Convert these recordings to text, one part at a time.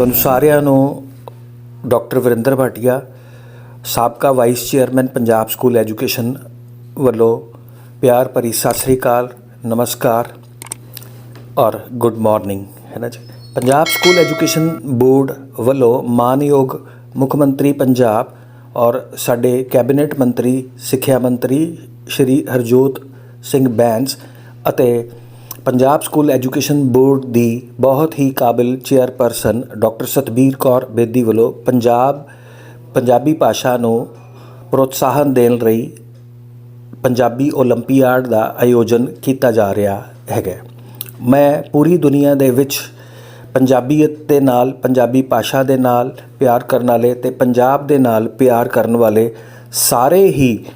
ਤੁਹਾਨੂੰ ਸਾਰਿਆਂ ਨੂੰ ਡਾਕਟਰ ਵਰਿੰਦਰ ਭਾਟੀਆ, ਸਾਬਕਾ vice chairman Punjab school education ਵੱਲੋਂ ਪਿਆਰ ਭਰੀ ਸਤਿ ਸ੍ਰੀ ਅਕਾਲ, ਨਮਸਕਾਰ ਔਰ ਗੁੱਡ ਮਾਰਨਿੰਗ, ਹੈ ਨਾ ਜੀ? ਪੰਜਾਬ ਸਕੂਲ ਐਜੂਕੇਸ਼ਨ ਬੋਰਡ ਵੱਲੋਂ ਮਾਨਯੋਗ ਮੁੱਖ ਮੰਤਰੀ ਪੰਜਾਬ ਔਰ ਸਾਡੇ ਕੈਬਨਿਟ ਮੰਤਰੀ, ਸਿੱਖਿਆ ਮੰਤਰੀ ਸ਼੍ਰੀ ਹਰਜੋਤ ਸਿੰਘ ਬੈਂਸ ਅਤੇ ਪੰਜਾਬ ਸਕੂਲ ਐਜੂਕੇਸ਼ਨ ਬੋਰਡ ਦੀ ਬਹੁਤ ਹੀ ਕਾਬਿਲ ਚੇਅਰਪਰਸਨ ਡਾਕਟਰ ਸਤਬੀਰ ਕੌਰ ਬੇਦੀ ਵੱਲੋਂ ਪੰਜਾਬ ਪੰਜਾਬੀ ਭਾਸ਼ਾ ਨੂੰ ਪ੍ਰੋਤਸਾਹਨ ਦੇਣ ਲਈ ਪੰਜਾਬੀ 올림픽 ਦਾ ਆਯੋਜਨ ਕੀਤਾ ਜਾ ਰਿਹਾ ਹੈਗਾ ਮੈਂ ਪੂਰੀ ਦੁਨੀਆ ਦੇ ਵਿੱਚ ਪੰਜਾਬੀਅਤ ਦੇ ਨਾਲ ਪੰਜਾਬੀ ਭਾਸ਼ਾ ਦੇ ਨਾਲ ਪਿਆਰ ਕਰਨ ਵਾਲੇ ਤੇ ਪੰਜਾਬ ਦੇ ਨਾਲ ਪਿਆਰ ਕਰਨ ਵਾਲੇ ਸਾਰੇ ਹੀ ਅ,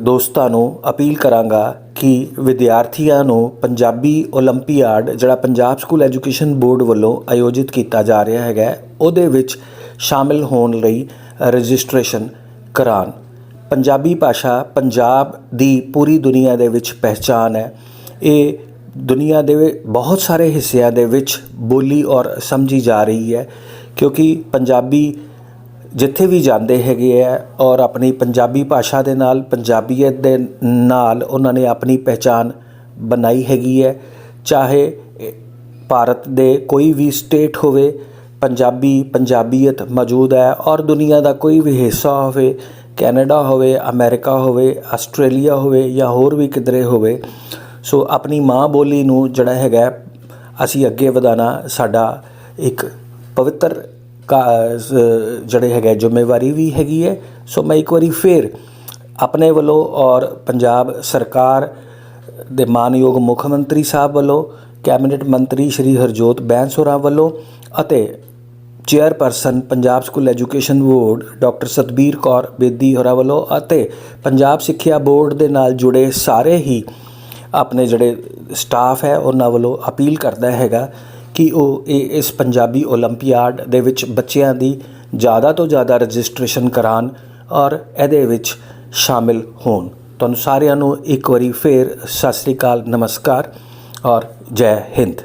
ਦੋਸਤਾਂ ਨੂੰ ਅਪੀਲ ਕਰਾਂਗਾ ਕਿ ਵਿਦਿਆਰਥੀਆਂ ਨੂੰ ਪੰਜਾਬੀ 올림ਪੀਆਡ ਜਿਹੜਾ ਪੰਜਾਬ ਸਕੂਲ ਐਜੂਕੇਸ਼ਨ ਬੋਰਡ ਵੱਲੋਂ ਆਯੋਜਿਤ ਕੀਤਾ ਜਾ ਰਿਹਾ ਹੈਗਾ, ਉਹਦੇ ਵਿੱਚ ਸ਼ਾਮਿਲ ਹੋਣ ਲਈ ਰਜਿਸਟ੍ਰੇਸ਼ਨ ਕਰਾਨ ਪੰਜਾਬੀ ਭਾਸ਼ਾ ਪੰਜਾਬ ਦੀ ਪੂਰੀ ਦੁਨੀਆ ਦੇ ਵਿੱਚ ਪਹਿਚਾਨ ਹੈ। ਇਹ ਦੁਨੀਆ ਦੇ ਬਹੁਤ ਸਾਰੇ ਹਿੱਸਿਆਂ ਦੇ ਵਿੱਚ ਬੋਲੀ ਔਰ ਸਮਝੀ ਜਾ ਰਹੀ ਹੈ, ਕਿਉਂਕਿ ਪੰਜਾਬੀ ਜਿੱਥੇ ਵੀ ਜਾਂਦੇ ਹੈਗੇ ਆ ਔਰ ਆਪਣੀ ਪੰਜਾਬੀ ਭਾਸ਼ਾ ਦੇ ਨਾਲ, ਪੰਜਾਬੀਅਤ ਦੇ ਨਾਲ ਉਹਨਾਂ ਨੇ ਆਪਣੀ ਪਹਿਚਾਨ ਬਣਾਈ ਹੈਗੀ ਹੈ। ਚਾਹੇ ਭਾਰਤ ਦੇ ਕੋਈ ਵੀ ਸਟੇਟ ਹੋਵੇ, ਪੰਜਾਬੀ ਪੰਜਾਬੀਅਤ ਮੌਜੂਦ ਹੈ ਔਰ ਦੁਨੀਆ ਦਾ ਕੋਈ ਵੀ ਹਿੱਸਾ ਹੋਵੇ, ਕੈਨੇਡਾ ਹੋਵੇ, ਅਮਰੀਕਾ ਹੋਵੇ, ਆਸਟ੍ਰੇਲੀਆ ਹੋਵੇ ਜਾਂ ਹੋਰ ਵੀ ਕਿਧਰੇ ਹੋਵੇ, ਸੋ ਆਪਣੀ ਮਾਂ ਬੋਲੀ ਨੂੰ ਜਿਹੜਾ ਹੈਗਾ, ਅਸੀਂ ਅੱਗੇ ਵਧਾਉਣਾ ਸਾਡਾ ਇੱਕ ਪਵਿੱਤਰ ਜਿਹੜੇ ਹੈਗਾ ਜ਼ਿੰਮੇਵਾਰੀ ਵੀ ਹੈਗੀ ਹੈ। ਸੋ ਮੈਂ ਇੱਕ ਵਾਰੀ ਫੇਰ ਆਪਣੇ ਵੱਲੋਂ ਔਰ ਪੰਜਾਬ ਸਰਕਾਰ ਦੇ ਮਾਨਯੋਗ ਮੁੱਖ ਮੰਤਰੀ ਸਾਹਿਬ ਵੱਲੋਂ, ਕੈਬਨਿਟ ਮੰਤਰੀ ਸ਼੍ਰੀ ਹਰਜੋਤ ਬੈਂਸ ਹੋਰਾਂ ਵੱਲੋਂ ਅਤੇ chairperson Punjab school education board doctor Satbir Kaur Bedi ਹੋਰਾਂ ਵੱਲੋਂ ਅਤੇ ਪੰਜਾਬ ਸਿੱਖਿਆ ਬੋਰਡ ਦੇ ਨਾਲ ਜੁੜੇ ਸਾਰੇ ਹੀ ਆਪਣੇ ਜਿਹੜੇ ਸਟਾਫ ਹੈ, ਉਹਨਾਂ ਵੱਲੋਂ ਅਪੀਲ ਕਰਦਾ ਹੈਗਾ ਕਿ ਉਹ ਇਹ ਇਸ ਪੰਜਾਬੀ 올림픽 ਦੇ ਵਿੱਚ ਬੱਚਿਆਂ ਦੀ ਜ਼ਿਆਦਾ ਤੋਂ ਜ਼ਿਆਦਾ ਰਜਿਸਟ੍ਰੇਸ਼ਨ ਕਰਾਉਣ ਔਰ ਇਹਦੇ ਵਿੱਚ ਸ਼ਾਮਿਲ ਹੋਣ ਤੁਹਾਨੂੰ ਸਾਰਿਆਂ ਨੂੰ ਇੱਕ ਵਾਰੀ ਫੇਰ ਸਤਿ ਸ੍ਰੀ ਅਕਾਲ ਨਮਸਕਾਰ ਔਰ ਜੈ ਹਿੰਦ